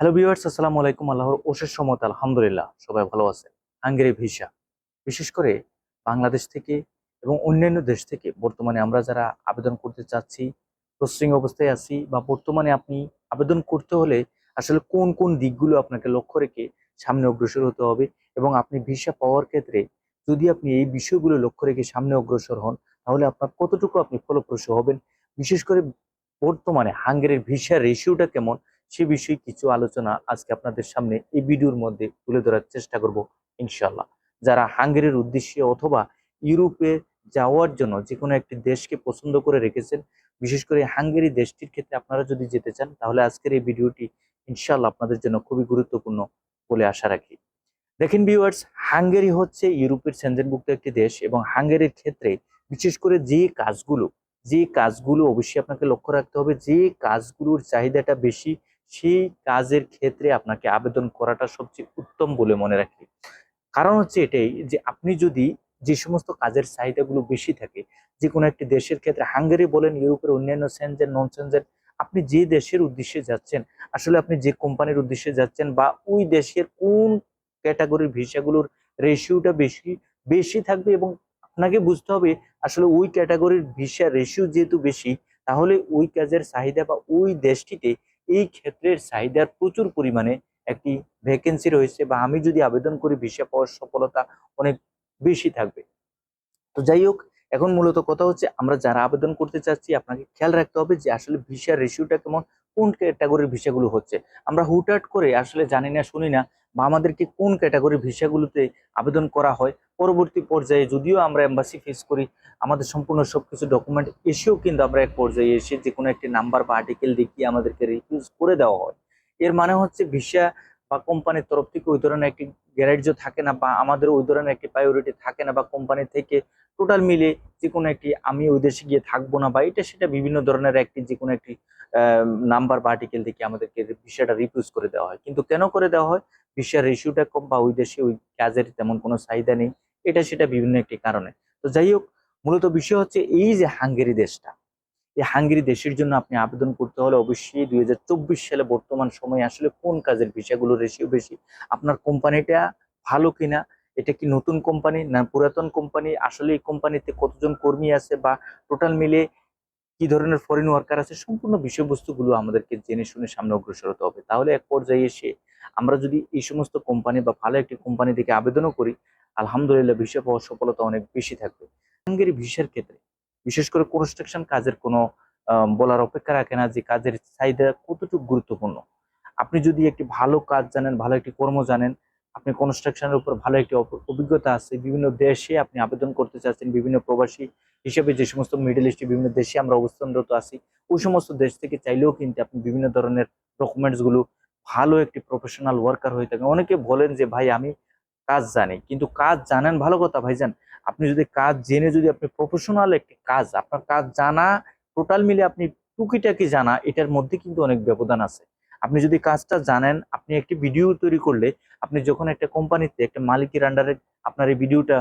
Hello viewers আসসালামু আলাইকুম। আল্লাহর অশেষ সমত আলহামদুলিল্লাহ। সবাই ভালো আছে হাঙ্গেরি ভিসা। বিশেষ করে বাংলাদেশ থেকে এবং অন্যান্য দেশ থেকে বর্তমানে আমরা যারা আবেদন করতে চাচ্ছি, প্রসেসিং অবস্থায় আছি বা বর্তমানে আপনি আবেদন করতে হলে আসলে কোন কোন দিকগুলো আপনাকে লক্ষ্য রেখে সামনে অগ্রসর হতে হবে এবং আপনি ভিসা পাওয়ার ক্ষেত্রে যদি আপনি এই বিষয়গুলো লক্ষ্য রেখে সামনে অগ্রসর হন, তাহলে আপনার কতটুকু আপনি ফলপ্রসূ হবেন? বিশেষ করে বর্তমানে হাঙ্গেরির ভিসা রেশিওটা কেমন? সে বিষয়ে কিছু আলোচনা আজকে আপনাদের সামনে এই ভিডিওর মধ্যে তুলে ধরার চেষ্টা করব ইনশাল্লাহ যারা হাঙ্গেরির উদ্দেশ্যে অথবা ইউরোপে যাওয়ার জন্য যে কোনো একটি দেশকে পছন্দ করে রেখেছেন, বিশেষ করে হাঙ্গেরি দেশটির ক্ষেত্রে আপনারা যদি যেতে চান, তাহলে আজকের এই ভিডিওটি ইনশাল্লাহ আপনাদের জন্য খুবই গুরুত্বপূর্ণ বলে আশা রাখি। দেখেন ভিউয়ার্স, হাঙ্গেরি হচ্ছে ইউরোপের সেঞ্জনভুক্ত একটি দেশ এবং হাঙ্গেরির ক্ষেত্রে বিশেষ করে যে কাজগুলো যে কাজগুলো অবশ্যই আপনাকে লক্ষ্য রাখতে হবে, যে কাজগুলোর চাহিদাটা বেশি সেই কাজের ক্ষেত্রে আপনাকে আবেদন করাটা সবচেয়ে উত্তম বলে মনে রাখি। কারণ হচ্ছে এটাই যে, আপনি যদি যে সমস্ত কাজের চাহিদাগুলো বেশি থাকে যে কোনো একটি দেশের ক্ষেত্রে, হাঙ্গেরি বলেন, ইউরোপের অন্যান্য সেনজেন নন সেনজেন আপনি যে দেশের উদ্দেশ্যে যাচ্ছেন, আসলে আপনি যে কোম্পানির উদ্দেশ্যে যাচ্ছেন বা ওই দেশের কোন ক্যাটাগরির ভিসাগুলোর রেশিওটা বেশি বেশি থাকবে এবং আপনাকে বুঝতে হবে, আসলে ওই ক্যাটাগরির ভিসা রেশিও যেহেতু বেশি, তাহলে ওই কাজের চাহিদা বা ওই দেশটিতে এই ক্ষেত্রের চাহিদার প্রচুর পরিমাণে একটি ভ্যাকেন্সি রয়েছে বা আমি যদি আবেদন করি ভিসা পাওয়ার সফলতা অনেক বেশি থাকবে। তো যাই হোক, এখন মূলত কথা হচ্ছে আমরা যারা আবেদন করতে চাচ্ছি, আপনাকে খেয়াল রাখতে হবে যে আসলে ভিসার রেশিওটা কেমন কোন ক্যাটাগরির ভিসাগুলো হচ্ছে? আমরা হুটহাট করে আসলে জানি না, শুনি না বা আমাদেরকে কোন ক্যাটাগরির ভিসাগুলোতে আবেদন করা হয়? পরবর্তী পর্যায়ে যদিও আমরা এম্বাসি ফেস করি, আমাদের সম্পূর্ণ সব কিছু ডকুমেন্ট এসেও কিন্তু আমরা এক পর্যায়ে এসে যে কোনো একটি নাম্বার বা আর্টিকেল দেখিয়ে আমাদেরকে রিফিউজ করে দেওয়া হয়। এর মানে হচ্ছে ভিসা বা কোম্পানির তরফ থেকে ওই ধরনের একটি গ্যারান্টি থাকে না বা আমাদের ওই ধরনের একটি প্রায়োরিটি থাকে না বা কোম্পানি থেকে টোটাল মিলে যে কোনো একটি আমি ওই দেশে গিয়ে থাকব না বা এটা সেটা বিভিন্ন ধরনের একটি যে কোনো একটি নাম্বার বা আর্টিকেল থেকে আমাদেরকে ভিসাটা রিফিউজ করে দেওয়া হয়। কিন্তু কেন করে দেওয়া হয়? ভিসার রেশিওটা কম বা ওই দেশে ওই কাজের তেমন কোনো চাহিদা নেই। এটা সেটা বিভিন্ন একটি কারণে। তো যাই হোক, মূলত বিষয় হচ্ছে এই যে হাঙ্গেরি দেশটা এই হাঙ্গেরি দেশের জন্য আপনি আবেদন করতে হলে অবশ্যই দুই হাজার চব্বিশ সালে বর্তমান সময়ে আসলে কোন কাজের ভিসাগুলো রেশিও বেশি? আপনার কোম্পানিটা ভালো কিনা? এটা কি নতুন কোম্পানি না পুরাতন কোম্পানি? আসলে এই কোম্পানিতে কতজন কর্মী আছে বা টোটাল মিলে কি ধরনের ফরেন ওয়ার্কার আছে? সম্পূর্ণ বিষয়বস্তুগুলো আমাদেরকে জেনে শুনে সামনে অগ্রসর হতে হবে। তাহলে এক পর্যায়ে এসে আমরা যদি এই সমস্ত কোম্পানি বা ভালো একটি কোম্পানি থেকে আবেদনও করি, আলহামদুলিল্লাহ, ভিসা পাওয়ার সফলতা অনেক বেশি থাকবে। হাঙ্গেরি ভিসার ক্ষেত্রে বিশেষ করে কনস্ট্রাকশন কাজের কোনো বলার অপেক্ষা রাখে না যে কাজের চাহিদা কতটুকু গুরুত্বপূর্ণ। আপনি যদি একটি ভালো কাজ জানেন, ভালো একটি কর্ম জানেন, আপনি কনস্ট্রাকশনের উপর ভালো একটি অভিজ্ঞতা আছে, বিভিন্ন দেশে আপনি আবেদন করতে চাচ্ছেন, বিভিন্ন প্রবাসী হিসেবে যে সমস্ত মিডল ইস্টে বিভিন্ন দেশে আমরা অবস্থানরত আছি ওই সমস্ত দেশ থেকে চাইলেও কিন্তু আপনি বিভিন্ন ধরনের ডকুমেন্টসগুলো ভালো একটি প্রফেশনাল ওয়ার্কার হয়ে থাকেন। অনেকে বলেন যে, ভাই, আমি কাজ জানি। কিন্তু কাজ জানেন ভালো কথা, ভাইজান। আপনি যদি কাজ জেনে যদি আপনি প্রফেশনাল একটি কাজ, আপনার কাজ জানা টোটাল মিলে আপনি টুকিটাকি জানা, এটার মধ্যে কিন্তু অনেক ব্যবধান আছে। আপনি যদি কাজটা জানেন, আপনি একটি ভিডিও তৈরি করলে, আপনি যখন একটা কোম্পানিতে একটা মালিকের আন্ডারে আপনার এই ভিডিওটা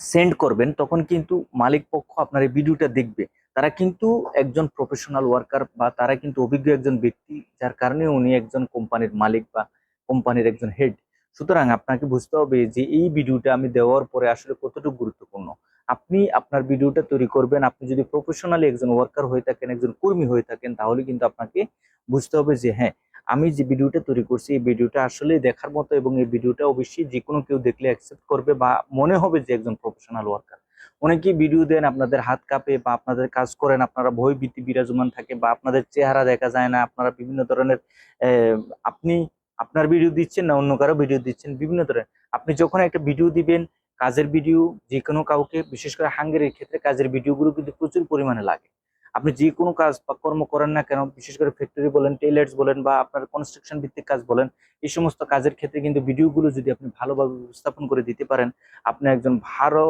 সেন্ড করবেন, তখন কিন্তু মালিক পক্ষ আপনার এই ভিডিওটা দেখবে। তারা কিন্তু একজন প্রফেশনাল ওয়ার্কার বা তারা কিন্তু অভিজ্ঞ একজন ব্যক্তি, যার কারণে উনি একজন কোম্পানির মালিক বা কোম্পানির একজন হেড সুতরাং আপনাকে বুঝতে হবে যে এই ভিডিওটা আমি দেওয়ার পরে আসলে কতটুকু গুরুত্বপূর্ণ। আপনি আপনার ভিডিওটা তৈরি করবেন, আপনি যদি প্রফেশনালি একজন ওয়ার্কার হয়ে থাকেন, একজন কর্মী হয়ে থাকেন, তাহলে কিন্তু আপনাকে বুঝতে হবে যে হ্যাঁ আমি যে ভিডিওটা তৈরি করছি, এই ভিডিওটা আসলে দেখার মতো এবং এই ভিডিওটা অবশ্যই যে কোনো কেউ দেখলে অ্যাকসেপ্ট করবে বা মনে হবে যে একজন প্রফেশনাল ওয়ার্কার অনেকেই ভিডিও দেন, আপনাদের হাত কাঁপে বা আপনাদের কাজ করেন, আপনারা ভয় ভীতি বিরাজমান থাকে বা আপনাদের চেহারা দেখা যায় না, আপনারা বিভিন্ন ধরনের আপনি আপনার ভিডিও দিচ্ছেন না, অন্য কারও ভিডিও দিচ্ছেন, বিভিন্ন ধরনের। আপনি যখন একটা ভিডিও দিবেন, কাজের ভিডিও যে কোনো কাউকে, বিশেষ করে হাঙ্গেরির ক্ষেত্রে কাজের ভিডিওগুলো কিন্তু প্রচুর পরিমাণে লাগে। আপনি যে কোনো কাজ বা কর্ম করেন না কেন, বিশেষ করে ফ্যাক্টরি বলেন টেইলার্স বলেন বা আপনার কনস্ট্রাকশন ভিত্তিক কাজ বলেন, এই সমস্ত কাজের ক্ষেত্রে কিন্তু ভিডিওগুলো যদি আপনি ভালোভাবে উপস্থাপন করে দিতে পারেন, আপনি একজন ভালো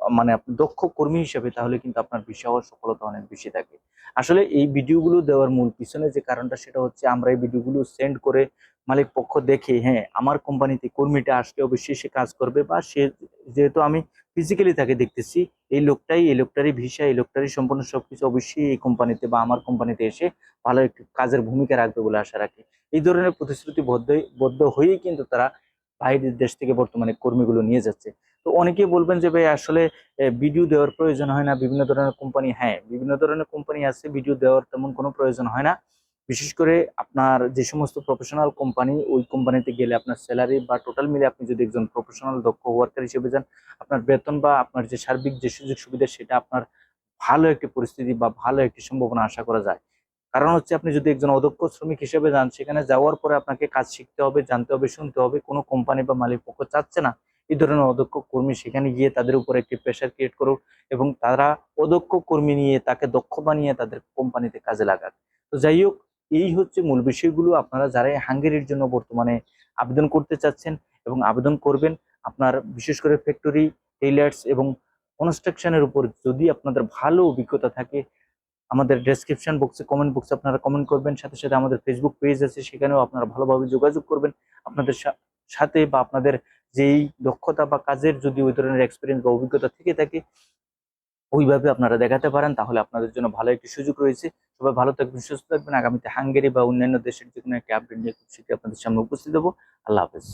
মানে আপনি দক্ষ কর্মী হিসেবে তাহলে কিন্তু আপনার বিষয় সফলতা অনেক বেশি থাকে। আসলে এই ভিডিওগুলো দেওয়ার মূল পিছনে যে কারণটা, সেটা হচ্ছে আমরা এই ভিডিওগুলো সেন্ড করে মালিক পক্ষ দেখে হ্যাঁ আমার কোম্পানিতে কর্মীটা আসলে অবশ্যই সে কাজ করবে বা সে যেহেতু আমি ফিজিক্যালি তাকে দেখতেছি, এই লোকটাই, এই লোকটারই ভিসা, এই লোকটারই সম্পূর্ণ সবকিছু অবশ্যই এই কোম্পানিতে বা আমার কোম্পানিতে এসে ভালো একটি কাজের ভূমিকা রাখবে বলে আশা রাখি। এই ধরনের প্রতিশ্রুতি বদ্ধ বদ্ধ হয়েই কিন্তু তারা বাইরের দেশ থেকে বর্তমানে কর্মীগুলো নিয়ে যাচ্ছে। তো অনেকেই বলবেন যে, ভাই, আসলে ভিডিও দেওয়ার প্রয়োজন হয় না, বিভিন্ন ধরনের কোম্পানি হ্যাঁ বিভিন্ন ধরনের কোম্পানি আছে ভিডিও দেওয়ার তেমন কোনো প্রয়োজন হয় না। বিশেষ করে আপনার যে সমস্ত প্রফেশনাল কোম্পানি ওই কোম্পানিতে গেলে আপনার স্যালারি বা টোটাল মিলে আপনি যদি একজন প্রফেশনাল দক্ষ ওয়ার্কার হিসেবে যান, আপনার বেতন বা আপনার যে সার্বিক যে সুযোগ সুবিধা, সেটা আপনার ভালো একটি পরিস্থিতি বা ভালো একটি সম্ভাবনা আশা করা যায়। কারণ হচ্ছে আপনি যদি একজন অদক্ষ শ্রমিক হিসেবে যান, সেখানে যাওয়ার পরে আপনাকে কাজ শিখতে হবে, জানতে হবে, শুনতে হবে, কোনো কোম্পানি বা মালিক পক্ষ চাচ্ছে না। এই ধরনের অদক্ষ কর্মী সেখানে গিয়ে তাদের উপর একটি প্রেশার ক্রিয়েট করুক এবং তারা অদক্ষ কর্মী নিয়ে তাকে দক্ষ বানিয়ে তাদের কোম্পানিতে কাজে লাগাক। তো যাই হোক এই হচ্ছে মূল বিষয়গুলো। আপনারা যারা হাঙ্গেরির জন্য বর্তমানে আবেদন করতে চাচ্ছেন এবং আবেদন করবেন, আপনার বিশেষ করে ফ্যাক্টরি, টেইলার্স এবং কনস্ট্রাকশনের উপর যদি আপনাদের ভালো অভিজ্ঞতা থাকে, আমাদের ডেসক্রিপশন বক্সে, কমেন্ট বক্সে আপনারা কমেন্ট করবেন। সাথে সাথে আমাদের ফেসবুক পেজ আছে, সেখানেও আপনারা ভালোভাবে যোগাযোগ করবেন। আপনাদের সাথে বা আপনাদের যেই দক্ষতা বা কাজের যদি ওই ধরনের এক্সপিরিয়েন্স বা অভিজ্ঞতা থেকে থাকে ওইভাবে আপনারা দেখাতে পারেন, তাহলে আপনাদের জন্য ভালো একটি সুযোগ রয়েছে। সবাই ভালো থাকবেন, সুস্থ থাকবেন। আগামীতে হাঙ্গেরি বা অন্যান্য দেশের যে কোনো একটি আপডেট নিয়ে খুব শীঘ্রই আপনাদের সামনে উপস্থিত হব। আল্লাহ হাফেজ।